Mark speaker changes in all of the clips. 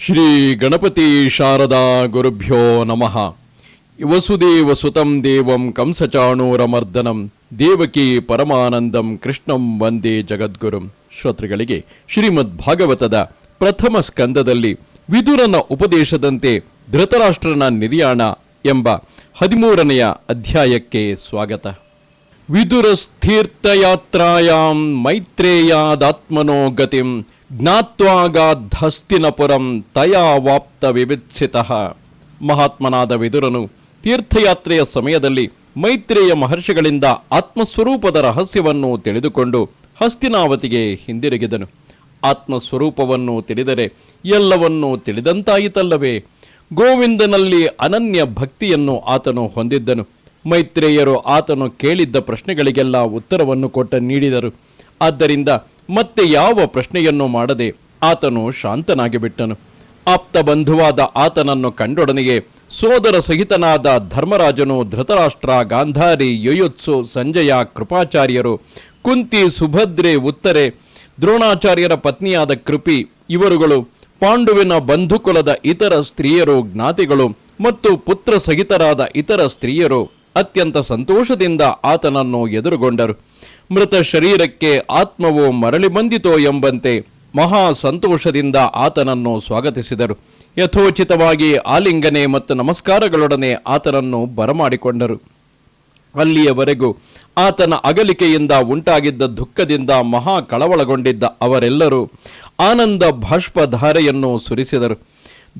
Speaker 1: ಶ್ರೀ ಗಣಪತಿ ಶಾರದಾ ಗುರುಭ್ಯೋ ನಮಃ. ವಸುದೇವ ಸುತಂ ದೇವಂ ಕಂಸಚಾಣೂರಮರ್ದನಂ, ದೇವಕಿ ಪರಮಾನಂದಂ ಕೃಷ್ಣಂ ವಂದೇ ಜಗದ್ಗುರುಂ. ಶ್ರೋತೃಗಳಿಗೆ ಶ್ರೀಮದ್ ಭಾಗವತದ ಪ್ರಥಮ ಸ್ಕಂದದಲ್ಲಿ ವಿದುರನ ಉಪದೇಶದಂತೆ ಧೃತರಾಷ್ಟ್ರನ ನಿರ್ಯಾಣ ಎಂಬ ಹದಿಮೂರನೆಯ ಅಧ್ಯಾಯಕ್ಕೆ ಸ್ವಾಗತ. ವಿದುರಸ್ಥೀರ್ಥಯಾತ್ರಾಯಾಂ ಮೈತ್ರೇಯಾದಾತ್ಮನೋ ಗತಿಂ ಜ್ಞಾತ್ವಾಗಾಧಸ್ತಿನಪುರಂ ತಯಾ ವಾಪ್ತ ವಿವಿತ್ಸಿತಃ ಮಹಾತ್ಮನಾದ ವಿದುರನು ತೀರ್ಥಯಾತ್ರೆಯ ಸಮಯದಲ್ಲಿ ಮೈತ್ರೇಯ ಮಹರ್ಷಿಗಳಿಂದ ಆತ್ಮಸ್ವರೂಪದ ರಹಸ್ಯವನ್ನು ತಿಳಿದುಕೊಂಡು ಹಸ್ತಿನಾವತಿಗೆ ಹಿಂದಿರುಗಿದನು. ಆತ್ಮಸ್ವರೂಪವನ್ನು ತಿಳಿದರೆ ಎಲ್ಲವನ್ನೂ ತಿಳಿದಂತಾಯಿತಲ್ಲವೇ? ಗೋವಿಂದನಲ್ಲಿ ಅನನ್ಯ ಭಕ್ತಿಯನ್ನು ಆತನು ಹೊಂದಿದ್ದನು. ಮೈತ್ರೇಯರು ಆತನು ಕೇಳಿದ್ದ ಪ್ರಶ್ನೆಗಳಿಗೆಲ್ಲ ಉತ್ತರವನ್ನು ಕೊಟ್ಟ ನೀಡಿದರು. ಆದ್ದರಿಂದ ಮತ್ತೆ ಯಾವ ಪ್ರಶ್ನೆಯನ್ನು ಮಾಡದೆ ಆತನು ಶಾಂತನಾಗಿ ಬಿಟ್ಟನು ಆಪ್ತ ಬಂಧುವಾದ ಆತನನ್ನು ಕಂಡೊಡನೆಗೆ ಸೋದರ ಸಹಿತನಾದ ಧರ್ಮರಾಜನು ಧೃತರಾಷ್ಟ್ರ ಗಾಂಧಾರಿ ಯೊಯುತ್ಸು ಸಂಜಯ ಕೃಪಾಚಾರ್ಯರು ಕುಂತಿ ಸುಭದ್ರೆ ಉತ್ತರೆ ದ್ರೋಣಾಚಾರ್ಯರ ಪತ್ನಿಯಾದ ಕೃಪಿ ಇವರುಗಳು ಪಾಂಡುವಿನ ಬಂಧುಕುಲದ ಇತರ ಸ್ತ್ರೀಯರು ಜ್ಞಾತಿಗಳು ಮತ್ತು ಪುತ್ರ ಸಹಿತರಾದ ಇತರ ಸ್ತ್ರೀಯರು ಅತ್ಯಂತ ಸಂತೋಷದಿಂದ ಆತನನ್ನು ಎದುರುಗೊಂಡರು. ಮೃತ ಶರೀರಕ್ಕೆ ಆತ್ಮವು ಮರಳಿ ಬಂದಿತೋ ಎಂಬಂತೆ ಮಹಾ ಸಂತೋಷದಿಂದ ಆತನನ್ನು ಸ್ವಾಗತಿಸಿದರು. ಯಥೋಚಿತವಾಗಿ ಆಲಿಂಗನೆ ಮತ್ತು ನಮಸ್ಕಾರಗಳೊಡನೆ ಆತನನ್ನು ಬರಮಾಡಿಕೊಂಡರು. ಅಲ್ಲಿಯವರೆಗೂ ಆತನ ಅಗಲಿಕೆಯಿಂದ ಉಂಟಾಗಿದ್ದ ದುಃಖದಿಂದ ಮಹಾ ಕಳವಳಗೊಂಡಿದ್ದ ಅವರೆಲ್ಲರೂ ಆನಂದ ಬಾಷ್ಪಧಾರೆಯನ್ನು ಸುರಿಸಿದರು.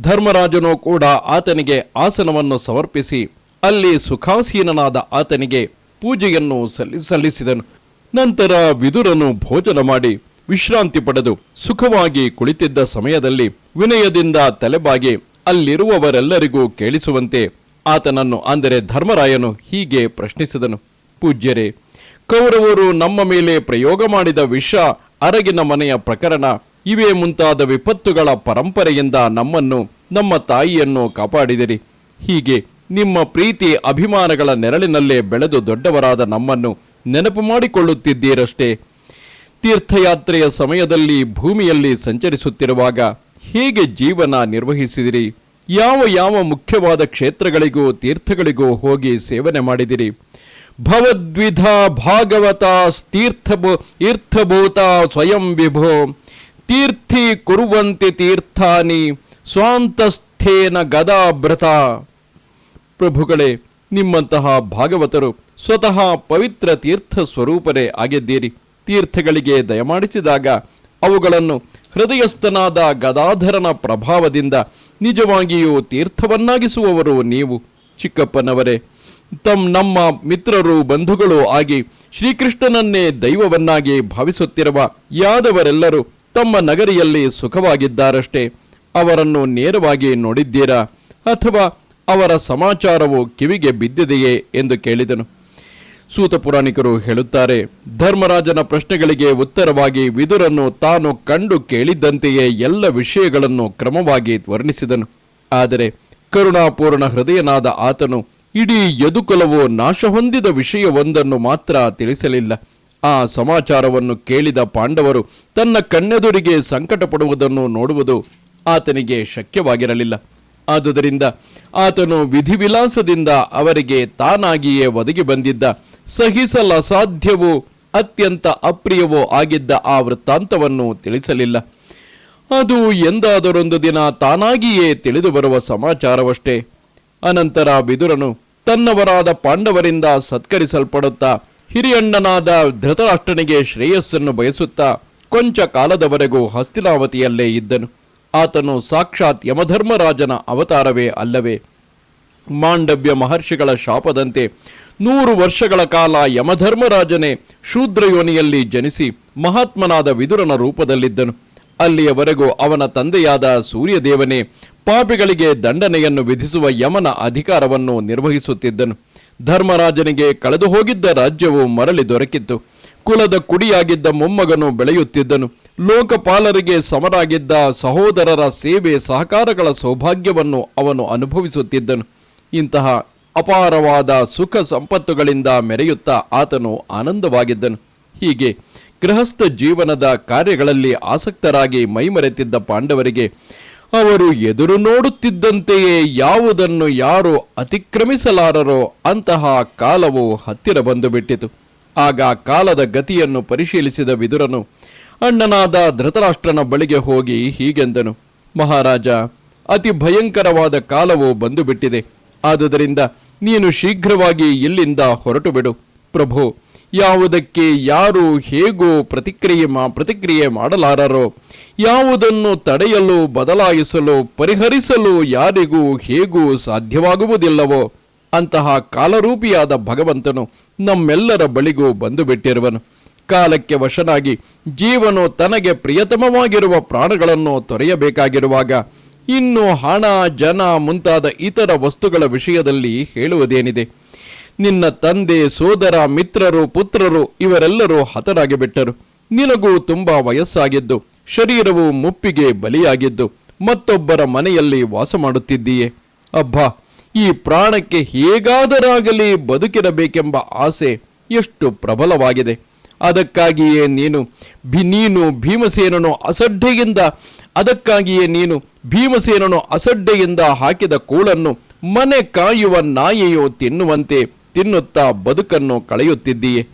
Speaker 1: ಧರ್ಮರಾಜನು ಕೂಡ ಆತನಿಗೆ ಆಸನವನ್ನು ಸಮರ್ಪಿಸಿ ಅಲ್ಲಿ ಸುಖಾಸೀನನಾದ ಆತನಿಗೆ ಪೂಜೆಯನ್ನು ಸಲ್ಲಿ ಸಲ್ಲಿಸಿದನು ನಂತರ ವಿದುರನು ಭೋಜನ ಮಾಡಿ ವಿಶ್ರಾಂತಿ ಪಡೆದು ಸುಖವಾಗಿ ಕುಳಿತಿದ್ದ ಸಮಯದಲ್ಲಿ ವಿನಯದಿಂದ ತಲೆಬಾಗಿ ಅಲ್ಲಿರುವವರೆಲ್ಲರಿಗೂ ಕೇಳಿಸುವಂತೆ ಆತನನ್ನು, ಅಂದರೆ ಧರ್ಮರಾಯನು, ಹೀಗೆ ಪ್ರಶ್ನಿಸಿದನು. ಪೂಜ್ಯರೇ, ಕೌರವರು ನಮ್ಮ ಮೇಲೆ ಪ್ರಯೋಗ ಮಾಡಿದ ವಿಷ, ಅರಗಿನ ಮನೆಯ ಪ್ರಕರಣ, ಇವೇ ಮುಂತಾದ ವಿಪತ್ತುಗಳ ಪರಂಪರೆಯಿಂದ ನಮ್ಮನ್ನು, ನಮ್ಮ ತಾಯಿಯನ್ನು ಕಾಪಾಡಿದಿರಿ. ಹೀಗೆ ನಿಮ್ಮ ಪ್ರೀತಿ, ಅಭಿಮಾನಗಳ ನೆರಳಿನಲ್ಲೇ ಬೆಳೆದು ದೊಡ್ಡವರಾದ ನಮ್ಮನ್ನು ನೆನಪು ಮಾಡಿಕೊಳ್ಳುತ್ತಿದ್ದೀರಷ್ಟೇ. ತೀರ್ಥಯಾತ್ರೆಯ ಸಮಯದಲ್ಲಿ ಭೂಮಿಯಲ್ಲಿ ಸಂಚರಿಸುತ್ತಿರುವಾಗ ಹೇಗೆ ಜೀವನ ನಿರ್ವಹಿಸಿದಿರಿ? ಯಾವ ಯಾವ ಮುಖ್ಯವಾದ ಕ್ಷೇತ್ರಗಳಿಗೂ ತೀರ್ಥಗಳಿಗೂ ಹೋಗಿ ಸೇವನೆ ಮಾಡಿದಿರಿ? ಭವದ್ವಿಧ ಭಾಗವತ ತೀರ್ಥಭೂ ತೀರ್ಥಭೂತ ಸ್ವಯಂ ವಿಭೋ ತೀರ್ಥಿ ಕುರುವಂತೆ ತೀರ್ಥಾನಿ ಸ್ವಾಂತಸ್ಥೇನ ಗದಾಭೃತ ಪ್ರಭುಗಳೇ ನಿಮ್ಮಂತಹ ಭಾಗವತರು ಸ್ವತಃ ಪವಿತ್ರ ತೀರ್ಥ ಸ್ವರೂಪರೇ ಆಗಿದ್ದೀರಿ. ತೀರ್ಥಗಳಿಗೆ ದಯಮಾಡಿಸಿದಾಗ ಅವುಗಳನ್ನು ಹೃದಯಸ್ಥನಾದ ಗದಾಧರನ ಪ್ರಭಾವದಿಂದ ನಿಜವಾಗಿಯೂ ತೀರ್ಥವನ್ನಾಗಿಸುವವರು ನೀವು. ಚಿಕ್ಕಪ್ಪನವರೇ, ತಮ್ ನಮ್ಮ ಮಿತ್ರರು ಬಂಧುಗಳು ಆಗಿ ಶ್ರೀಕೃಷ್ಣನನ್ನೇ ದೈವವನ್ನಾಗಿ ಭಾವಿಸುತ್ತಿರುವ ಯಾದವರೆಲ್ಲರೂ ತಮ್ಮ ನಗರಿಯಲ್ಲಿ ಸುಖವಾಗಿದ್ದಾರಷ್ಟೇ. ಅವರನ್ನು ನೇರವಾಗಿ ನೋಡಿದ್ದೀರಾ? ಅಥವಾ ಅವರ ಸಮಾಚಾರವು ಕಿವಿಗೆ ಬಿದ್ದಿದೆಯೇ ಎಂದು ಕೇಳಿದನು. ಸೂತ ಪುರಾಣಿಕರು ಹೇಳುತ್ತಾರೆ, ಧರ್ಮರಾಜನ ಪ್ರಶ್ನೆಗಳಿಗೆ ಉತ್ತರವಾಗಿ ವಿದುರನ್ನು ತಾನು ಕಂಡು ಕೇಳಿದ್ದಂತೆಯೇ ಎಲ್ಲ ವಿಷಯಗಳನ್ನು ಕ್ರಮವಾಗಿ ವರ್ಣಿಸಿದನು. ಆದರೆ ಕರುಣಾಪೂರ್ಣ ಹೃದಯನಾದ ಆತನು ಇಡೀ ಯದುಕುಲವು ನಾಶ ಹೊಂದಿದ ವಿಷಯವೊಂದನ್ನು ಮಾತ್ರ ತಿಳಿಸಲಿಲ್ಲ. ಆ ಸಮಾಚಾರವನ್ನು ಕೇಳಿದ ಪಾಂಡವರು ತನ್ನ ಕಣ್ಣೆದುರಿಗೆ ಸಂಕಟಪಡುವುದನ್ನು ನೋಡುವುದು ಆತನಿಗೆ ಶಕ್ಯವಾಗಿರಲಿಲ್ಲ. ಆದುದರಿಂದ ಆತನು ವಿಧಿವಿಲಾಸದಿಂದ ಅವರಿಗೆ ತಾನಾಗಿಯೇ ಒದಗಿ ಬಂದಿದ್ದ. ಸಹಿಸಲಸಾಧ್ಯವೋ ಅತ್ಯಂತ ಅಪ್ರಿಯವೋ ಆಗಿದ್ದ ಆ ವೃತ್ತಾಂತವನ್ನು ತಿಳಿಸಲಿಲ್ಲ. ಅದು ಎಂದಾದರೊಂದು ದಿನ ತಾನಾಗಿಯೇ ತಿಳಿದು ಬರುವ ಸಮಾಚಾರವಷ್ಟೇ. ಅನಂತರ ಬಿದುರನು ತನ್ನವರಾದ ಪಾಂಡವರಿಂದ ಸತ್ಕರಿಸಲ್ಪಡುತ್ತಾ ಹಿರಿಯಣ್ಣನಾದ ಧೃತರಾಷ್ಟ್ರನಿಗೆ ಶ್ರೇಯಸ್ಸನ್ನು ಬಯಸುತ್ತಾ ಕೊಂಚ ಕಾಲದವರೆಗೂ ಹಸ್ತಿನಾವತಿಯಲ್ಲೇ ಇದ್ದನು. ಆತನು ಸಾಕ್ಷಾತ್ ಯಮಧರ್ಮರಾಜನ ಅವತಾರವೇ ಅಲ್ಲವೇ. ಮಾಂಡವ್ಯ ಮಹರ್ಷಿಗಳ ಶಾಪದಂತೆ ನೂರು ವರ್ಷಗಳ ಕಾಲ ಯಮಧರ್ಮರಾಜನೇ ಶೂದ್ರಯೋನಿಯಲ್ಲಿ ಜನಿಸಿ ಮಹಾತ್ಮನಾದ ವಿದುರನ ರೂಪದಲ್ಲಿದ್ದನು. ಅಲ್ಲಿಯವರೆಗೂ ಅವನ ತಂದೆಯಾದ ಸೂರ್ಯದೇವನೇ ಪಾಪಿಗಳಿಗೆ ದಂಡನೆಯನ್ನು ವಿಧಿಸುವ ಯಮನ ಅಧಿಕಾರವನ್ನು ನಿರ್ವಹಿಸುತ್ತಿದ್ದನು. ಧರ್ಮರಾಜನಿಗೆ ಕಳೆದು ಹೋಗಿದ್ದ ರಾಜ್ಯವು ಮರಳಿ ದೊರಕಿತ್ತು. ಕುಲದ ಕುಡಿಯಾಗಿದ್ದ ಮೊಮ್ಮಗನು ಬೆಳೆಯುತ್ತಿದ್ದನು. ಲೋಕಪಾಲರಿಗೆ ಸಮರಾಗಿದ್ದ ಸಹೋದರರ ಸೇವೆ ಸಹಕಾರಗಳ ಸೌಭಾಗ್ಯವನ್ನು ಅವನು ಅನುಭವಿಸುತ್ತಿದ್ದನು. ಇಂತಹ ಅಪಾರವಾದ ಸುಖ ಸಂಪತ್ತುಗಳಿಂದ ಮೆರೆಯುತ್ತಾ ಆತನು ಆನಂದವಾಗಿದ್ದನು. ಹೀಗೆ ಗೃಹಸ್ಥ ಜೀವನದ ಕಾರ್ಯಗಳಲ್ಲಿ ಆಸಕ್ತರಾಗಿ ಮೈಮರೆತಿದ್ದ ಪಾಂಡವರಿಗೆ ಅವರು ಎದುರು ನೋಡುತ್ತಿದ್ದಂತೆಯೇ ಯಾವುದನ್ನು ಯಾರು ಅತಿಕ್ರಮಿಸಲಾರರೋ ಅಂತಹ ಕಾಲವು ಹತ್ತಿರ ಬಂದುಬಿಟ್ಟಿತು. ಆಗ ಕಾಲದ ಗತಿಯನ್ನು ಪರಿಶೀಲಿಸಿದ ವಿದುರನು ಅಣ್ಣನಾದ ಧೃತರಾಷ್ಟ್ರನ ಬಳಿಗೆ ಹೋಗಿ ಹೀಗೆಂದನು. ಮಹಾರಾಜ, ಅತಿ ಭಯಂಕರವಾದ ಕಾಲವು ಬಂದು ಬಿಟ್ಟಿದೆ ಆದುದರಿಂದ ನೀನು ಶೀಘ್ರವಾಗಿ ಇಲ್ಲಿಂದ ಹೊರಟು ಬಿಡು ಪ್ರಭು, ಯಾವುದಕ್ಕೆ ಯಾರು ಹೇಗೋ ಪ್ರತಿಕ್ರಿಯೆ ಮಾ, ಪ್ರತಿಕ್ರಿಯೆ ಮಾಡಲಾರರೋ, ಯಾವುದನ್ನು ತಡೆಯಲು, ಬದಲಾಯಿಸಲು, ಪರಿಹರಿಸಲು ಯಾರಿಗೂ ಹೇಗೂ ಸಾಧ್ಯವಾಗುವುದಿಲ್ಲವೋ, ಅಂತಹ ಕಾಲರೂಪಿಯಾದ ಭಗವಂತನು ನಮ್ಮೆಲ್ಲರ ಬಳಿಗೂ ಬಂದು ಬಿಟ್ಟಿರುವನು ಕಾಲಕ್ಕೆ ವಶನಾಗಿ ಜೀವನು ತನಗೆ ಪ್ರಿಯತಮವಾಗಿರುವ ಪ್ರಾಣಗಳನ್ನು ತೊರೆಯಬೇಕಾಗಿರುವಾಗ ಇನ್ನು ಹಣ, ಜನ ಮುಂತಾದ ಇತರ ವಸ್ತುಗಳ ವಿಷಯದಲ್ಲಿ ಹೇಳುವುದೇನಿದೆ? ನಿನ್ನ ತಂದೆ, ಸೋದರ, ಮಿತ್ರರು, ಪುತ್ರರು ಇವರೆಲ್ಲರೂ ಹತರಾಗಿಬಿಟ್ಟರು. ನಿನಗೂ ತುಂಬಾ ವಯಸ್ಸಾಗಿದ್ದು, ಶರೀರವು ಮುಪ್ಪಿಗೆ ಬಲಿಯಾಗಿದ್ದು, ಮತ್ತೊಬ್ಬರ ಮನೆಯಲ್ಲಿ ವಾಸ ಮಾಡುತ್ತಿದ್ದೀಯೆ. ಅಬ್ಬಾ, ಈ ಪ್ರಾಣಕ್ಕೆ ಹೇಗಾದರಾಗಲಿ ಬದುಕಿರಬೇಕೆಂಬ ಆಸೆ ಎಷ್ಟು ಪ್ರಬಲವಾಗಿದೆ. ಅದಕ್ಕಾಗಿಯೇ ನೀನು ಭಿ ನೀನು ಭೀಮಸೇನನು ಅಸಡ್ಡೆಯಿಂದ ಅದಕ್ಕಾಗಿಯೇ ನೀನು ಭೀಮಸೇನನು ಅಸಡ್ಡೆಯಿಂದ ಹಾಕಿದ ಕೂಳನ್ನು ಮನೆ ಕಾಯುವ ನಾಯಿಯು ತಿನ್ನುವಂತೆ ತಿನ್ನುತ್ತಾ ಬದುಕನ್ನು ಕಳೆಯುತ್ತಿದ್ದೀಯೆ.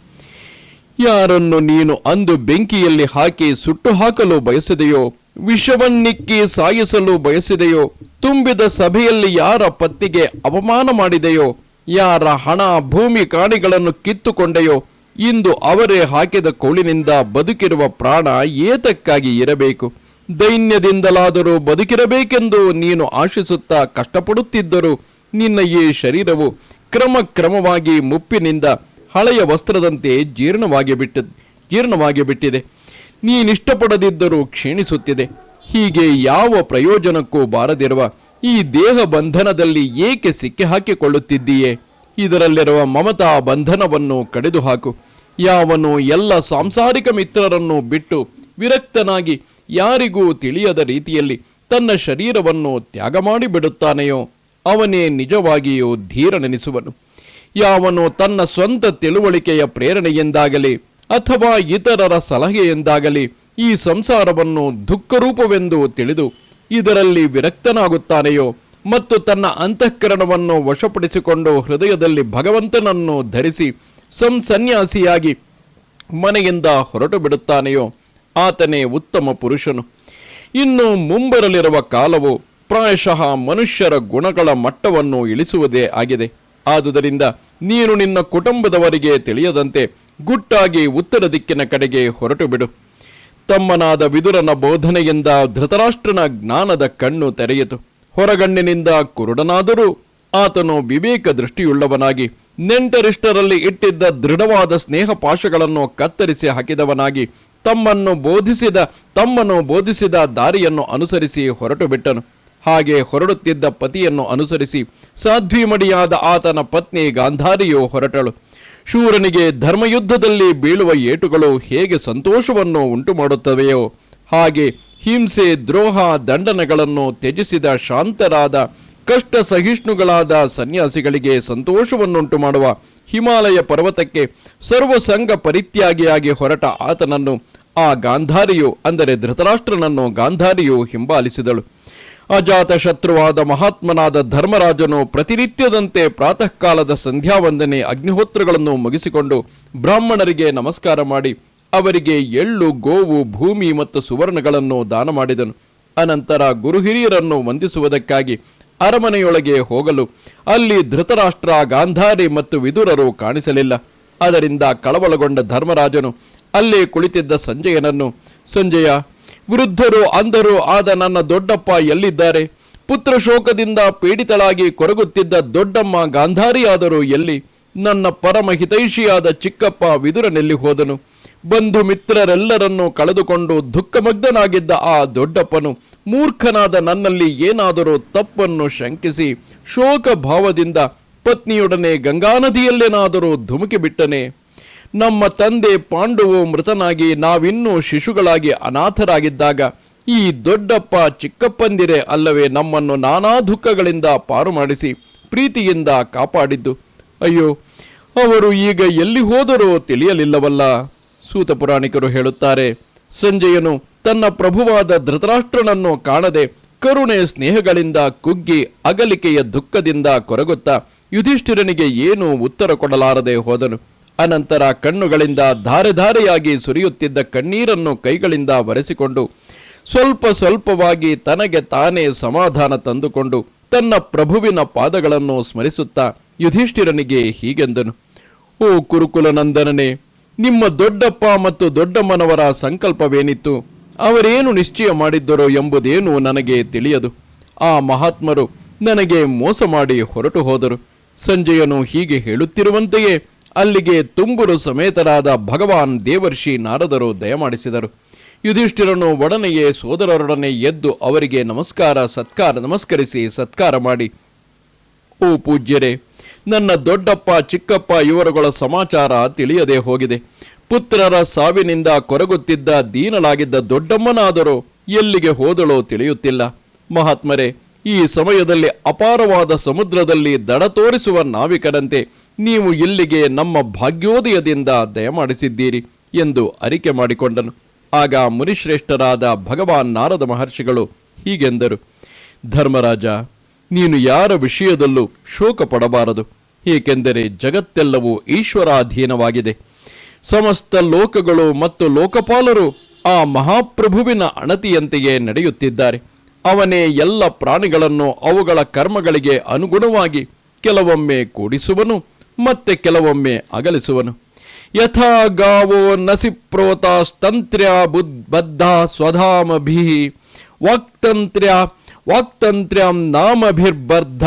Speaker 1: ಯಾರನ್ನು ನೀನು ಅಂದು ಬೆಂಕಿಯಲ್ಲಿ ಹಾಕಿ ಸುಟ್ಟು ಹಾಕಲು ಬಯಸಿದೆಯೋ, ವಿಷವನ್ನಿಕ್ಕಿ ಸಾಯಿಸಲು ಬಯಸಿದೆಯೋ, ತುಂಬಿದ ಸಭೆಯಲ್ಲಿ ಯಾರ ಪತ್ತಿಗೆ ಅವಮಾನ ಮಾಡಿದೆಯೋ, ಯಾರ ಹಣ ಭೂಮಿ ಕಾಣಿಗಳನ್ನು ಕಿತ್ತುಕೊಂಡೆಯೋ ಇಂದು ಅವರೇ ಹಾಕಿದ ಕೋಳಿನಿಂದ ಬದುಕಿರುವ ಪ್ರಾಣ ಏತಕ್ಕಾಗಿ ಇರಬೇಕು? ದೈನ್ಯದಿಂದಲಾದರೂ ಬದುಕಿರಬೇಕೆಂದು ನೀನು ಆಶಿಸುತ್ತಾ ಕಷ್ಟಪಡುತ್ತಿದ್ದರೂ ನಿನ್ನ ಈ ಶರೀರವು ಕ್ರಮ ಕ್ರಮವಾಗಿ ಮುಪ್ಪಿನಿಂದ ಹಳೆಯ ವಸ್ತ್ರದಂತೆ ಜೀರ್ಣವಾಗಿ ಬಿಟ್ಟ, ಜೀರ್ಣವಾಗಿ ಬಿಟ್ಟಿದೆ. ನೀನಿಷ್ಟಪಡದಿದ್ದರೂ ಕ್ಷೀಣಿಸುತ್ತಿದೆ. ಹೀಗೆ ಯಾವ ಪ್ರಯೋಜನಕ್ಕೂ ಬಾರದಿರುವ ಈ ದೇಹ ಬಂಧನದಲ್ಲಿ ಏಕೆ ಸಿಕ್ಕಿ ಹಾಕಿಕೊಳ್ಳುತ್ತಿದ್ದೀಯೇ ಇದರಲ್ಲಿರುವ ಮಮತಾ ಬಂಧನವನ್ನು ಕಡಿದು ಹಾಕು ಯಾವನು ಎಲ್ಲ ಸಾಂಸಾರಿಕ ಮಿತ್ರರನ್ನು ಬಿಟ್ಟು ವಿರಕ್ತನಾಗಿ ಯಾರಿಗೂ ತಿಳಿಯದ ರೀತಿಯಲ್ಲಿ ತನ್ನ ಶರೀರವನ್ನು ತ್ಯಾಗ ಮಾಡಿಬಿಡುತ್ತಾನೆಯೋ ಅವನೇ ನಿಜವಾಗಿಯೂ ಧೀರನೆನಿಸುವನು. ಯಾವನು ತನ್ನ ಸ್ವಂತ ತಿಳುವಳಿಕೆಯ ಪ್ರೇರಣೆಯಿಂದಾಗಲಿ ಅಥವಾ ಇತರರ ಸಲಹೆಯಿಂದಾಗಲಿ ಈ ಸಂಸಾರವನ್ನು ದುಃಖರೂಪವೆಂದು ತಿಳಿದು ಇದರಲ್ಲಿ ವಿರಕ್ತನಾಗುತ್ತಾನೆಯೋ ಮತ್ತು ತನ್ನ ಅಂತಃಕರಣವನ್ನು ವಶಪಡಿಸಿಕೊಂಡು ಹೃದಯದಲ್ಲಿ ಭಗವಂತನನ್ನು ಧರಿಸಿ ಸಂಸನ್ಯಾಸಿಯಾಗಿ ಮನೆಯಿಂದ ಹೊರಟು ಬಿಡುತ್ತಾನೆಯೋ, ಆತನೇ ಉತ್ತಮ ಪುರುಷನು. ಇನ್ನು ಮುಂಬರಲಿರುವ ಕಾಲವು ಪ್ರಾಯಶಃ ಮನುಷ್ಯರ ಗುಣಗಳ ಮಟ್ಟವನ್ನು ಇಳಿಸುವುದೇ ಆಗಿದೆ. ಆದುದರಿಂದ ನೀನು ನಿನ್ನ ಕುಟುಂಬದವರಿಗೆ ತಿಳಿಯದಂತೆ ಗುಟ್ಟಾಗಿ ಉತ್ತರ ದಿಕ್ಕಿನ ಕಡೆಗೆ ಹೊರಟು ಬಿಡು. ತಮ್ಮನಾದ ವಿದುರನ ಬೋಧನೆಯಿಂದ ಧೃತರಾಷ್ಟ್ರನ ಜ್ಞಾನದ ಕಣ್ಣು ತೆರೆಯಿತು. ಹೊರಗಣ್ಣಿನಿಂದ ಕುರುಡನಾದರೂ ಆತನು ವಿವೇಕ ದೃಷ್ಟಿಯುಳ್ಳವನಾಗಿ ನೆಂಟರಿಷ್ಟರಲ್ಲಿ ಇಟ್ಟಿದ್ದ ದೃಢವಾದ ಸ್ನೇಹ ಪಾಶಗಳನ್ನು ಕತ್ತರಿಸಿ ಹಾಕಿದವನಾಗಿ ತಮ್ಮನ್ನು ಬೋಧಿಸಿದ ತಮ್ಮನ್ನು ಬೋಧಿಸಿದ ದಾರಿಯನ್ನು ಅನುಸರಿಸಿ ಹೊರಟು ಬಿಟ್ಟನು ಹಾಗೆ ಹೊರಡುತ್ತಿದ್ದ ಪತಿಯನ್ನು ಅನುಸರಿಸಿ ಸಾಧ್ವಿಮಡಿಯಾದ ಆತನ ಪತ್ನಿ ಗಾಂಧಾರಿಯು ಹೊರಟಳು. ಶೂರನಿಗೆ ಧರ್ಮಯುದ್ಧದಲ್ಲಿ ಬೀಳುವ ಏಟುಗಳು ಹೇಗೆ ಸಂತೋಷವನ್ನು ಉಂಟು ಮಾಡುತ್ತವೆಯೋ ಹಾಗೆ ಹಿಂಸೆ, ದ್ರೋಹ, ದಂಡನೆಗಳನ್ನು ತ್ಯಜಿಸಿದ ಶಾಂತರಾದ ಕಷ್ಟ ಸಹಿಷ್ಣುಗಳಾದ ಸನ್ಯಾಸಿಗಳಿಗೆ ಸಂತೋಷವನ್ನುಂಟು ಮಾಡುವ ಹಿಮಾಲಯ ಪರ್ವತಕ್ಕೆ ಸರ್ವಸಂಗ ಪರಿತ್ಯಾಗಿಯಾಗಿ ಹೊರಟ ಆತನನ್ನು ಆ ಗಾಂಧಾರಿಯು, ಅಂದರೆ ಧೃತರಾಷ್ಟ್ರನನ್ನು ಗಾಂಧಾರಿಯು ಹಿಂಬಾಲಿಸಿದಳು. ಅಜಾತ ಶತ್ರುವಾದ ಮಹಾತ್ಮನಾದ ಧರ್ಮರಾಜನು ಪ್ರತಿನಿತ್ಯದಂತೆ ಪ್ರಾತಃಕಾಲದ ಸಂಧ್ಯಾವಂದನೆ ಅಗ್ನಿಹೋತ್ರಗಳನ್ನು ಮುಗಿಸಿಕೊಂಡು ಬ್ರಾಹ್ಮಣರಿಗೆ ನಮಸ್ಕಾರ ಮಾಡಿ ಅವರಿಗೆ ಎಳ್ಳು, ಗೋವು, ಭೂಮಿ ಮತ್ತು ಸುವರ್ಣಗಳನ್ನು ದಾನ ಮಾಡಿದನು. ಅನಂತರ ಗುರು ಹಿರಿಯರನ್ನು ವಂದಿಸುವುದಕ್ಕಾಗಿ ಅರಮನೆಯೊಳಗೆ ಹೋಗಲು ಅಲ್ಲಿ ಧೃತರಾಷ್ಟ್ರ, ಗಾಂಧಾರಿ ಮತ್ತು ವಿದುರರು ಕಾಣಿಸಲಿಲ್ಲ. ಅದರಿಂದ ಕಳವಳಗೊಂಡ ಧರ್ಮರಾಜನು ಅಲ್ಲಿ ಕುಳಿತಿದ್ದ ಸಂಜಯನನ್ನು, ಸಂಜಯ, ವೃದ್ಧರು ಅಂಧರು ಆದ ನನ್ನ ದೊಡ್ಡಪ್ಪ ಎಲ್ಲಿದ್ದಾರೆ? ಪುತ್ರ ಶೋಕದಿಂದ ಪೀಡಿತಳಾಗಿ ಕೊರಗುತ್ತಿದ್ದ ದೊಡ್ಡಮ್ಮ ಗಾಂಧಾರಿಯಾದರೂ ಎಲ್ಲಿ? ನನ್ನ ಪರಮ ಹಿತೈಷಿಯಾದ ಚಿಕ್ಕಪ್ಪ ವಿದುರನೆಲ್ಲಿ ಹೋದನು? ಬಂಧು ಮಿತ್ರರೆಲ್ಲರನ್ನೂ ಕಳೆದುಕೊಂಡು ದುಃಖಮಗ್ನಾಗಿದ್ದ ಆ ದೊಡ್ಡಪ್ಪನು ಮೂರ್ಖನಾದ ನನ್ನಲ್ಲಿ ಏನಾದರೂ ತಪ್ಪನ್ನು ಶಂಕಿಸಿ ಶೋಕ ಭಾವದಿಂದ ಪತ್ನಿಯೊಡನೆ ಗಂಗಾನದಿಯಲ್ಲೇನಾದರೂ ಧುಮುಕಿ ಬಿಟ್ಟನೆ. ನಮ್ಮ ತಂದೆ ಪಾಂಡುವು ಮೃತನಾಗಿ ನಾವಿನ್ನೂ ಶಿಶುಗಳಾಗಿ ಅನಾಥರಾಗಿದ್ದಾಗ ಈ ದೊಡ್ಡಪ್ಪ ಚಿಕ್ಕಪ್ಪಂದಿರೆ ಅಲ್ಲವೇ ನಮ್ಮನ್ನು ನಾನಾ ದುಃಖಗಳಿಂದ ಪಾರು ಮಾಡಿಸಿ ಪ್ರೀತಿಯಿಂದ ಕಾಪಾಡಿದ್ದು. ಅಯ್ಯೋ, ಅವರು ಈಗ ಎಲ್ಲಿ ಹೋದರೋ ತಿಳಿಯಲಿಲ್ಲವಲ್ಲ. ಸೂತ ಪುರಾಣಿಕರು ಹೇಳುತ್ತಾರೆ, ಸಂಜಯನು ತನ್ನ ಪ್ರಭುವಾದ ಧೃತರಾಷ್ಟ್ರನನ್ನು ಕಾಣದೆ ಕರುಣೆ ಸ್ನೇಹಗಳಿಂದ ಕುಗ್ಗಿ ಅಗಲಿಕೆಯ ದುಃಖದಿಂದ ಕೊರಗುತ್ತಾ ಯುಧಿಷ್ಠಿರನಿಗೆ ಏನೂ ಉತ್ತರ ಕೊಡಲಾರದೆ ಹೋದನು. ಅನಂತರ ಕಣ್ಣುಗಳಿಂದ ಧಾರೆ ಧಾರೆಯಾಗಿ ಸುರಿಯುತ್ತಿದ್ದ ಕಣ್ಣೀರನ್ನು ಕೈಗಳಿಂದ ಒರೆಸಿಕೊಂಡು ಸ್ವಲ್ಪ ಸ್ವಲ್ಪವಾಗಿ ತನಗೆ ತಾನೇ ಸಮಾಧಾನ ತಂದುಕೊಂಡು ತನ್ನ ಪ್ರಭುವಿನ ಪಾದಗಳನ್ನು ಸ್ಮರಿಸುತ್ತಾ ಯುಧಿಷ್ಠಿರನಿಗೆ ಹೀಗೆಂದನು, ಓ ಕುರುಕುಲನಂದನನೇ ನಿಮ್ಮ ದೊಡ್ಡಪ್ಪ ಮತ್ತು ದೊಡ್ಡಮ್ಮನವರ ಸಂಕಲ್ಪವೇನಿತ್ತು? ಅವರೇನು ನಿಶ್ಚಯ ಮಾಡಿದ್ದರೋ ಎಂಬುದೇನು ನನಗೆ ತಿಳಿಯದು. ಆ ಮಹಾತ್ಮರು ನನಗೆ ಮೋಸ ಮಾಡಿ ಹೊರಟು ಹೋದರು. ಸಂಜಯನು ಹೀಗೆ ಹೇಳುತ್ತಿರುವಂತೆಯೇ ಅಲ್ಲಿಗೆ ತುಂಬುರು ಸಮೇತರಾದ ಭಗವಾನ್ ದೇವರ್ಷಿ ನಾರದರು ದಯಮಾಡಿಸಿದರು. ಯುಧಿಷ್ಠಿರನು ಒಡನೆಯೇ ಸೋದರರೊಡನೆ ಎದ್ದು ಅವರಿಗೆ ನಮಸ್ಕಾರ, ಸತ್ಕಾರ, ನಮಸ್ಕರಿಸಿ, ಸತ್ಕಾರ ಮಾಡಿ, ಓ ಪೂಜ್ಯರೇ ನನ್ನ ದೊಡ್ಡಪ್ಪ, ಚಿಕ್ಕಪ್ಪ ಇವರುಗಳ ಸಮಾಚಾರ ತಿಳಿಯದೆ ಹೋಗಿದೆ. ಪುತ್ರರ ಸಾವಿನಿಂದ ಕೊರಗುತ್ತಿದ್ದ ದೀನಲಾಗಿದ್ದ ದೊಡ್ಡಮ್ಮನಾದರೂ ಎಲ್ಲಿಗೆ ಹೋದಳೋ ತಿಳಿಯುತ್ತಿಲ್ಲ. ಮಹಾತ್ಮರೇ, ಈ ಸಮಯದಲ್ಲಿ ಅಪಾರವಾದ ಸಮುದ್ರದಲ್ಲಿ ದಡ ತೋರಿಸುವ ನಾವಿಕರಂತೆ ನೀವು ಇಲ್ಲಿಗೆ ನಮ್ಮ ಭಾಗ್ಯೋದಯದಿಂದ ದಯಮಾಡಿಸಿದ್ದೀರಿ ಎಂದು ಅರಿಕೆ ಮಾಡಿಕೊಂಡನು. ಆಗ ಮುನಿಶ್ರೇಷ್ಠರಾದ ಭಗವಾನ್ ನಾರದ ಮಹರ್ಷಿಗಳು ಹೀಗೆಂದರು. ಧರ್ಮರಾಜ ನೀನು ಯಾರ ವಿಷಯದಲ್ಲೂ ಶೋಕ ಪಡಬಾರದು ಏಕೆಂದರೆ ಜಗತ್ತೆಲ್ಲವೂ ಈಶ್ವರಾಧೀನವಾಗಿದೆ. ಸಮಸ್ತ ಲೋಕಗಳು ಮತ್ತು ಲೋಕಪಾಲರು ಆ ಮಹಾಪ್ರಭುವಿನ ಅಣತಿಯಂತೆಯೇ ನಡೆಯುತ್ತಿದ್ದಾರೆ. ಅವನೇ ಎಲ್ಲ ಪ್ರಾಣಿಗಳನ್ನು ಅವುಗಳ ಕರ್ಮಗಳಿಗೆ ಅನುಗುಣವಾಗಿ ಕೆಲವೊಮ್ಮೆ ಕೂಡಿಸುವನು, ಮತ್ತೆ ಕೆಲವೊಮ್ಮೆ ಅಗಲಿಸುವನು. ಯಥಾ ಗಾವೋ ನಸಿ ಬುದ್ಧ ಬುದ್ ಬದ್ಧ ಸ್ವಧಾಮಭಿ ವಾಕ್ತಂತ್ರ್ಯ ವಾಕ್ತಂತ್ರ್ಯಂ ನಾಮಭಿರ್ಬರ್ಧ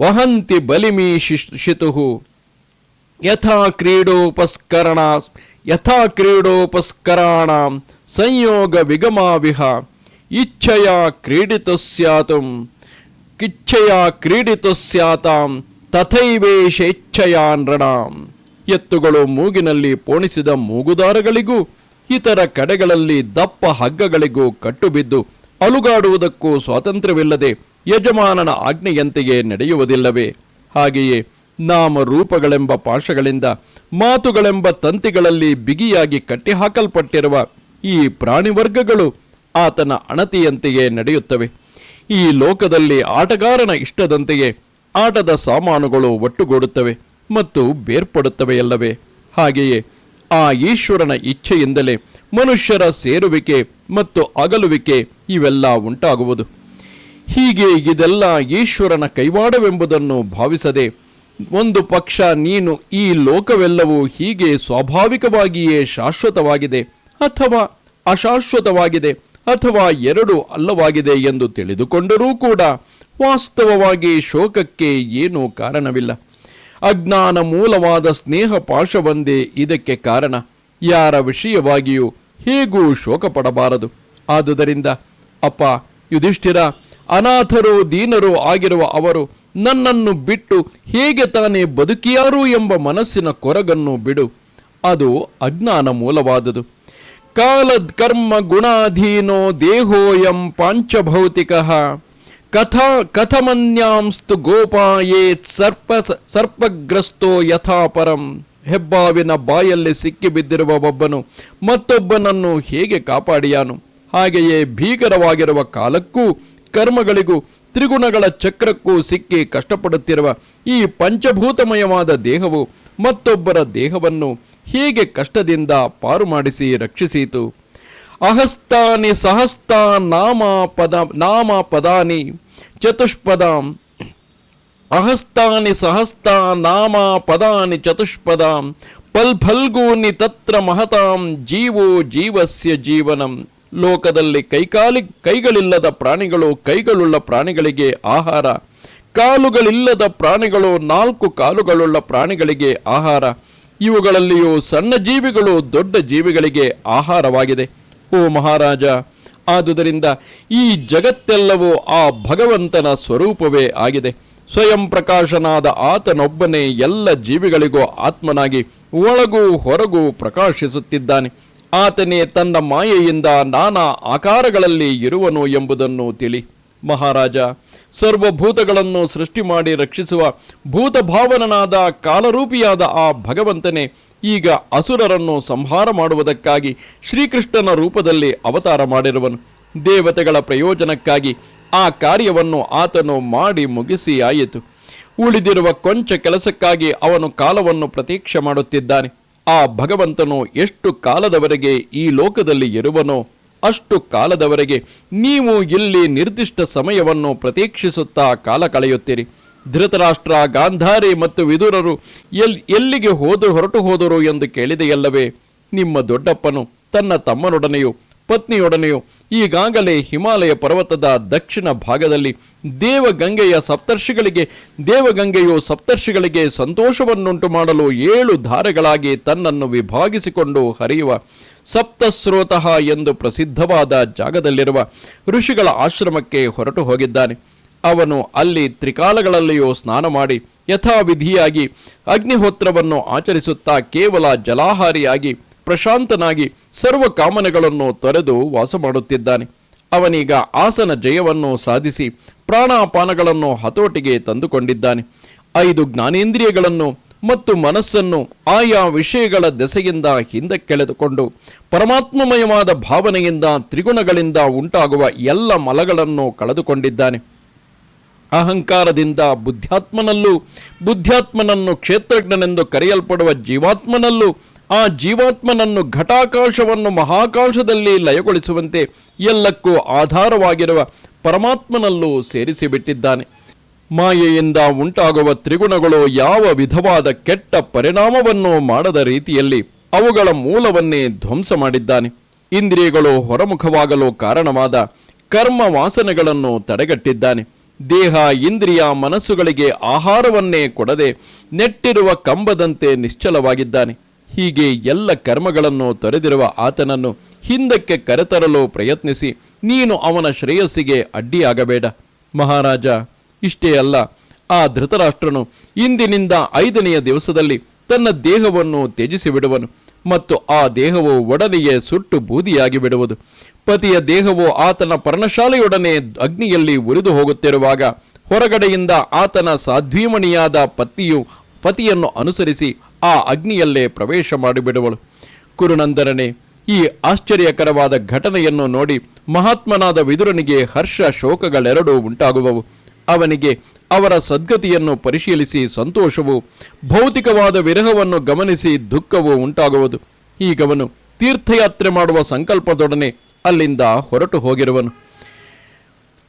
Speaker 1: ವಹಂತಿ ಬಲಿಮೀ ಶಿತು ಯಥಾ ಕ್ರೀಡೋಪಸ್ಕರಣ, ಯಥಾ ಕ್ರೀಡೋಪಸ್ಕರಾಣ ಸಂಯೋಗ ವಿಗಮಾವಿಹ. ಇಚ್ಛೆಯ ಕ್ರೀಡಿತು ಕಿಚ್ಛೆಯ ಕ್ರೀಡಿತ ಸ್ಯಾತಾಂ ತಥೈವೇಶೇಚ್ಛೆಯ ನೃಣಾಂ ಎತ್ತುಗಳು ಮೂಗಿನಲ್ಲಿ ಪೋಣಿಸಿದ ಮೂಗುದಾರಗಳಿಗೂ, ಇತರ ಕಡೆಗಳಲ್ಲಿ ದಪ್ಪ ಹಗ್ಗಗಳಿಗೂ ಕಟ್ಟುಬಿದ್ದು ಅಲುಗಾಡುವುದಕ್ಕೂ ಸ್ವಾತಂತ್ರ್ಯವಿಲ್ಲದೆ ಯಜಮಾನನ ಆಜ್ಞೆಯಂತೆಯೇ ನಡೆಯುವುದಿಲ್ಲವೇ? ಹಾಗೆಯೇ ನಾಮ ರೂಪಗಳೆಂಬ ಪಾಶಗಳಿಂದ ಮಾತುಗಳೆಂಬ ತಂತಿಗಳಲ್ಲಿ ಬಿಗಿಯಾಗಿ ಕಟ್ಟಿಹಾಕಲ್ಪಟ್ಟಿರುವ ಈ ಪ್ರಾಣಿವರ್ಗಗಳು ಆತನ ಅಣತಿಯಂತೆಯೇ ನಡೆಯುತ್ತವೆ. ಈ ಲೋಕದಲ್ಲಿ ಆಟಗಾರನ ಇಷ್ಟದಂತೆಯೇ ಆಟದ ಸಾಮಾನುಗಳು ಒಟ್ಟುಗೂಡುತ್ತವೆ ಮತ್ತು ಬೇರ್ಪಡುತ್ತವೆಯಲ್ಲವೇ? ಹಾಗೆಯೇ ಆ ಈಶ್ವರನ ಇಚ್ಛೆಯಿಂದಲೇ ಮನುಷ್ಯರ ಸೇರುವಿಕೆ ಮತ್ತು ಅಗಲುವಿಕೆ ಇವೆಲ್ಲ ಉಂಟಾಗುವುದು. ಹೀಗೆ ಇದೆಲ್ಲ ಈಶ್ವರನ ಕೈವಾಡವೆಂಬುದನ್ನು ಭಾವಿಸದೆ, ಒಂದು ಪಕ್ಷ ನೀನು ಈ ಲೋಕವೆಲ್ಲವೂ ಹೀಗೆ ಸ್ವಾಭಾವಿಕವಾಗಿಯೇ ಶಾಶ್ವತವಾಗಿದೆ ಅಥವಾ ಅಶಾಶ್ವತವಾಗಿದೆ ಅಥವಾ ಎರಡು ಅಲ್ಲವಾಗಿದೆ ಎಂದು ತಿಳಿದುಕೊಂಡರೂ ಕೂಡ ವಾಸ್ತವವಾಗಿ ಶೋಕಕ್ಕೆ ಏನೂ ಕಾರಣವಿಲ್ಲ. ಅಜ್ಞಾನ ಮೂಲವಾದ ಸ್ನೇಹ ಪಾಶವೊಂದೇ ಇದಕ್ಕೆ ಕಾರಣ. ಯಾರ ವಿಷಯವಾಗಿಯೂ ಹೇಗೂ ಶೋಕ ಪಡಬಾರದು ಆದುದರಿಂದ, ಅಪ್ಪ, ಯುಧಿಷ್ಠಿರ, ಅನಾಥರು, ದೀನರು ಆಗಿರುವ ಅವರು ನನ್ನನ್ನು ಬಿಟ್ಟು ಹೇಗೆ ತಾನೇ ಬದುಕಿಯಾರು ಎಂಬ ಮನಸ್ಸಿನ ಕೊರಗನ್ನು ಬಿಡು. ಅದು ಅಜ್ಞಾನ ಮೂಲವಾದುದು. ಕಾಲದ್ ಕರ್ಮ ಗುಣಾಧೀನೋ ದೇಹೋಯಂ ಪಾಂಚಭೌತಿಕ. ಕಥಾ ಕಥಮನ್ಯಾಂಸ್ತು ಗೋಪಾಯೇತ್ ಸರ್ಪ ಸರ್ಪಗ್ರಸ್ತೋ ಯಥಾ ಪರಂ ಹೆಬ್ಬಾವಿನ ಬಾಯಲ್ಲಿ ಸಿಕ್ಕಿ ಬಿದ್ದಿರುವ ಒಬ್ಬನು ಮತ್ತೊಬ್ಬನನ್ನು ಹೇಗೆ ಕಾಪಾಡಿಯಾನು? ಹಾಗೆಯೇ ಭೀಕರವಾಗಿರುವ ಕಾಲಕ್ಕೂ ಕರ್ಮಗಳಿಗೂ ತ್ರಿಗುಣಗಳ ಚಕ್ರಕ್ಕೂ ಸಿಕ್ಕಿ ಕಷ್ಟಪಡುತ್ತಿರುವ ಈ ಪಂಚಭೂತಮಯವಾದ ದೇಹವು ಮತ್ತೊಬ್ಬರ ದೇಹವನ್ನು ಹೇಗೆ ಕಷ್ಟದಿಂದ ಪಾರು ಮಾಡಿಸಿ ರಕ್ಷಿಸಿತು? ಅಹಸ್ತಾನಿ ಸಹಸ್ತಾ ನಾಮ ಪದ ನಾಮ ಪದಾನಿ ಚತುಷ್ಪದಾಂ ಅಹಸ್ತಾನಿ ಸಹಸ್ತಾ ನಾಮ ಪದಾನಿ ಚತುಷ್ಪದಾಂ ಪಲ್ಫಲ್ಗೂನಿ ತತ್ರ ಮಹತಾಂ, ಜೀವೋ ಜೀವಸ್ಯ ಜೀವನಂ. ಲೋಕದಲ್ಲಿ ಕೈಕಾಲಿ ಕೈಗಳಿಲ್ಲದ ಪ್ರಾಣಿಗಳು ಕೈಗಳುಳ್ಳ ಪ್ರಾಣಿಗಳಿಗೆ ಆಹಾರ. ಕಾಲುಗಳಿಲ್ಲದ ಪ್ರಾಣಿಗಳು ನಾಲ್ಕು ಕಾಲುಗಳುಳ್ಳ ಪ್ರಾಣಿಗಳಿಗೆ ಆಹಾರ. ಇವುಗಳಲ್ಲಿಯೂ ಸಣ್ಣ ಜೀವಿಗಳು ದೊಡ್ಡ ಜೀವಿಗಳಿಗೆ ಆಹಾರವಾಗಿದೆ. ಓ ಮಹಾರಾಜ, ಆದುದರಿಂದ ಈ ಜಗತ್ತೆಲ್ಲವೂ ಆ ಭಗವಂತನ ಸ್ವರೂಪವೇ ಆಗಿದೆ. ಸ್ವಯಂ ಪ್ರಕಾಶನಾದ ಆತನೊಬ್ಬನೇ ಎಲ್ಲ ಜೀವಿಗಳಿಗೂ ಆತ್ಮನಾಗಿ ಒಳಗೂ ಹೊರಗೂ ಪ್ರಕಾಶಿಸುತ್ತಿದ್ದಾನೆ. ಆತನೇ ತನ್ನ ಮಾಯೆಯಿಂದ ನಾನಾ ಆಕಾರಗಳಲ್ಲಿ ಇರುವನು ಎಂಬುದನ್ನು ತಿಳಿ. ಮಹಾರಾಜ, ಸರ್ವಭೂತಗಳನ್ನು ಸೃಷ್ಟಿ ಮಾಡಿ ರಕ್ಷಿಸುವ ಭೂತಭಾವನನಾದ ಕಾಲರೂಪಿಯಾದ ಆ ಭಗವಂತನೇ ಈಗ ಅಸುರರನ್ನು ಸಂಹಾರ ಮಾಡುವುದಕ್ಕಾಗಿ ಶ್ರೀಕೃಷ್ಣನ ರೂಪದಲ್ಲಿ ಅವತಾರ ಮಾಡಿರುವನು. ದೇವತೆಗಳ ಪ್ರಯೋಜನಕ್ಕಾಗಿ ಆ ಕಾರ್ಯವನ್ನು ಆತನು ಮಾಡಿ ಮುಗಿಸಿ ಆಯಿತು ಉಳಿದಿರುವ ಕೊಂಚ ಕೆಲಸಕ್ಕಾಗಿ ಅವನು ಕಾಲವನ್ನು ಪ್ರತೀಕ್ಷೆ ಮಾಡುತ್ತಿದ್ದಾನೆ. ಆ ಭಗವಂತನು ಎಷ್ಟು ಕಾಲದವರೆಗೆ ಈ ಲೋಕದಲ್ಲಿ ಇರುವನೋ ಅಷ್ಟು ಕಾಲದವರೆಗೆ ನೀವು ಇಲ್ಲಿ ನಿರ್ದಿಷ್ಟ ಸಮಯವನ್ನು ಪ್ರತೀಕ್ಷಿಸುತ್ತಾ ಕಾಲ ಕಳೆಯುತ್ತೀರಿ. ಧೃತರಾಷ್ಟ್ರ, ಗಾಂಧಾರಿ ಮತ್ತು ವಿದುರರು ಎಲ್, ಎಲ್ಲಿಗೆ ಹೋದು ಹೊರಟು ಹೋದರು ಎಂದು ಕೇಳಿದೆಯಲ್ಲವೇ, ನಿಮ್ಮ ದೊಡ್ಡಪ್ಪನು ತನ್ನ ತಮ್ಮನೊಡನೆಯೂ ಪತ್ನಿಯೊಡನೆಯೂ ಈಗಾಗಲೇ ಹಿಮಾಲಯ ಪರ್ವತದ ದಕ್ಷಿಣ ಭಾಗದಲ್ಲಿ ದೇವಗಂಗೆಯ ಸಪ್ತರ್ಷಿಗಳಿಗೆ, ದೇವಗಂಗೆಯು ಸಪ್ತರ್ಷಿಗಳಿಗೆ ಸಂತೋಷವನ್ನುಂಟು ಮಾಡಲು ಏಳು ಧಾರೆಗಳಾಗಿ ತನ್ನನ್ನು ವಿಭಾಗಿಸಿಕೊಂಡು ಹರಿಯುವ ಸಪ್ತಸ್ರೋತಃ ಎಂದು ಪ್ರಸಿದ್ಧವಾದ ಜಾಗದಲ್ಲಿರುವ ಋಷಿಗಳ ಆಶ್ರಮಕ್ಕೆ ಹೊರಟು ಹೋಗಿದ್ದಾನೆ. ಅವನು ಅಲ್ಲಿ ತ್ರಿಕಾಲಗಳಲ್ಲಿಯೂ ಸ್ನಾನ ಮಾಡಿ ಯಥಾವಿಧಿಯಾಗಿ ಅಗ್ನಿಹೋತ್ರವನ್ನು ಆಚರಿಸುತ್ತಾ ಕೇವಲ ಜಲಾಹಾರಿಯಾಗಿ ಪ್ರಶಾಂತನಾಗಿ ಸರ್ವ ಕಾಮನೆಗಳನ್ನು ತೊರೆದು ವಾಸ ಮಾಡುತ್ತಿದ್ದಾನೆ ಅವನೀಗ ಆಸನ ಜಯವನ್ನು ಸಾಧಿಸಿ ಪ್ರಾಣಾಪಾನಗಳನ್ನು ಹತೋಟಿಗೆ ತಂದುಕೊಂಡಿದ್ದಾನೆ. ಐದು ಜ್ಞಾನೇಂದ್ರಿಯಗಳನ್ನು ಮತ್ತು ಮನಸ್ಸನ್ನು ಆಯಾ ವಿಷಯಗಳ ದೆಸೆಯಿಂದ ಹಿಂದಕ್ಕೆಳೆದುಕೊಂಡು ಪರಮಾತ್ಮಮಯವಾದ ಭಾವನೆಯಿಂದ ತ್ರಿಗುಣಗಳಿಂದ ಉಂಟಾಗುವ ಎಲ್ಲ ಮಲಗಳನ್ನು ಕಳೆದುಕೊಂಡಿದ್ದಾನೆ. ಅಹಂಕಾರದಿಂದ ಬುದ್ಧಾತ್ಮನಲ್ಲೂ ಬುದ್ಧಾತ್ಮನನ್ನು ಕ್ಷೇತ್ರಜ್ಞನೆಂದು ಕರೆಯಲ್ಪಡುವ ಜೀವಾತ್ಮನಲ್ಲೂ ಆ ಜೀವಾತ್ಮನನ್ನು ಘಟಾಕಾಶವನ್ನು ಮಹಾಕಾಶದಲ್ಲಿ ಲಯಗೊಳಿಸುವಂತೆ ಎಲ್ಲಕ್ಕೂ ಆಧಾರವಾಗಿರುವ ಪರಮಾತ್ಮನಲ್ಲೂ ಸೇರಿಸಿಬಿಟ್ಟಿದ್ದಾನೆ. ಮಾಯೆಯಿಂದ ಉಂಟಾಗುವ ತ್ರಿಗುಣಗಳು ಯಾವ ವಿಧವಾದ ಕೆಟ್ಟ ಪರಿಣಾಮವನ್ನು ಮಾಡದ ರೀತಿಯಲ್ಲಿ ಅವುಗಳ ಮೂಲವನ್ನೇ ಧ್ವಂಸ ಮಾಡಿದ್ದಾನೆ. ಇಂದ್ರಿಯಗಳು ಹೊರಮುಖವಾಗಲು ಕಾರಣವಾದ ಕರ್ಮ ವಾಸನೆಗಳನ್ನು ತಡೆಗಟ್ಟಿದ್ದಾನೆ. ದೇಹ, ಇಂದ್ರಿಯ, ಮನಸ್ಸುಗಳಿಗೆ ಆಹಾರವನ್ನೇ ಕೊಡದೆ ನೆಟ್ಟಿರುವ ಕಂಬದಂತೆ ನಿಶ್ಚಲವಾಗಿದ್ದಾನೆ. ಹೀಗೆ ಎಲ್ಲ ಕರ್ಮಗಳನ್ನು ತೊರೆದಿರುವ ಆತನನ್ನು ಹಿಂದಕ್ಕೆ ಕರೆತರಲು ಪ್ರಯತ್ನಿಸಿ, ನೀನು ಅವನ ಶ್ರೇಯಸ್ಸಿಗೆ ಅಡ್ಡಿಯಾಗಬೇಡ. ಮಹಾರಾಜ, ಇಷ್ಟೇ ಅಲ್ಲ, ಆ ಧೃತರಾಷ್ಟ್ರನು ಇಂದಿನಿಂದ ಐದನೆಯ ದಿವಸದಲ್ಲಿ ತನ್ನ ದೇಹವನ್ನು ತ್ಯಜಿಸಿ ಬಿಡುವನು ಮತ್ತು ಆ ದೇಹವು ಒಡನೆಯೇ ಸುಟ್ಟು ಬೂದಿಯಾಗಿ ಬಿಡುವುದು ಪತಿಯ ದೇಹವು ಆತನ ಪರ್ಣಶಾಲೆಯೊಡನೆ ಅಗ್ನಿಯಲ್ಲಿ ಉರಿದು ಹೋಗುತ್ತಿರುವಾಗ ಹೊರಗಡೆಯಿಂದ ಆತನ ಸಾಧ್ವೀಮಣಿಯಾದ ಪತ್ನಿಯು ಪತಿಯನ್ನು ಅನುಸರಿಸಿ ಆ ಅಗ್ನಿಯಲ್ಲೇ ಪ್ರವೇಶ ಮಾಡಿಬಿಡುವಳು. ಕುರುನಂದರನೆ, ಈ ಆಶ್ಚರ್ಯಕರವಾದ ಘಟನೆಯನ್ನು ನೋಡಿ ಮಹಾತ್ಮನಾದ ವಿದುರನಿಗೆ ಹರ್ಷ ಶೋಕಗಳೆರಡೂ ಉಂಟಾಗುವವು. ಅವನಿಗೆ ಅವರ ಸದ್ಗತಿಯನ್ನು ಪರಿಶೀಲಿಸಿ ಸಂತೋಷವು, ಭೌತಿಕವಾದ ವಿರಹವನ್ನು ಗಮನಿಸಿ ದುಃಖವು ಉಂಟಾಗುವುದು. ಈಗವನು ತೀರ್ಥಯಾತ್ರೆ ಮಾಡುವ ಸಂಕಲ್ಪದೊಡನೆ ಅಲ್ಲಿಂದ ಹೊರಟು ಹೋಗಿರುವನು.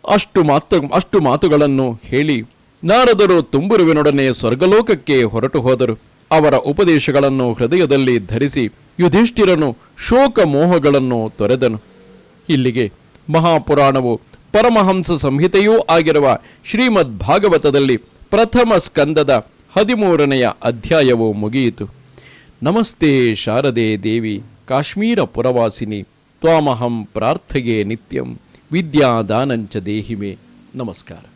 Speaker 1: ಅಷ್ಟು ಮಾತು ಅಷ್ಟು ಮಾತುಗಳನ್ನು ಹೇಳಿ ನಾರದರು ತುಂಬುರುವಿನೊಡನೆ ಸ್ವರ್ಗಲೋಕಕ್ಕೆ ಹೊರಟು ಹೋದರು. ಅವರ ಉಪದೇಶಗಳನ್ನು ಹೃದಯದಲ್ಲಿ ಧರಿಸಿ ಯುಧಿಷ್ಠಿರನು ಶೋಕ ಮೋಹಗಳನ್ನು ತೊರೆದನು. ಇಲ್ಲಿಗೆ ಮಹಾಪುರಾಣವು ಪರಮಹಂಸ ಸಂಹಿತೆಯೂ ಆಗಿರುವ ಶ್ರೀಮದ್ ಭಾಗವತದಲ್ಲಿ ಪ್ರಥಮ ಸ್ಕಂದದ ಹದಿಮೂರನೆಯ ಅಧ್ಯಾಯವು ಮುಗಿಯಿತು. ನಮಸ್ತೆ ಶಾರದೆ ದೇವಿ, ಕಾಶ್ಮೀರ ಪುರವಾಸಿನಿ, ತ್ವಾಮಹಂ ಪ್ರಾರ್ಥೆಯೇ ನಿತ್ಯಂ, ವಿದ್ಯಾದಾನಂಚ ದೇಹಿಮೆ. ನಮಸ್ಕಾರ.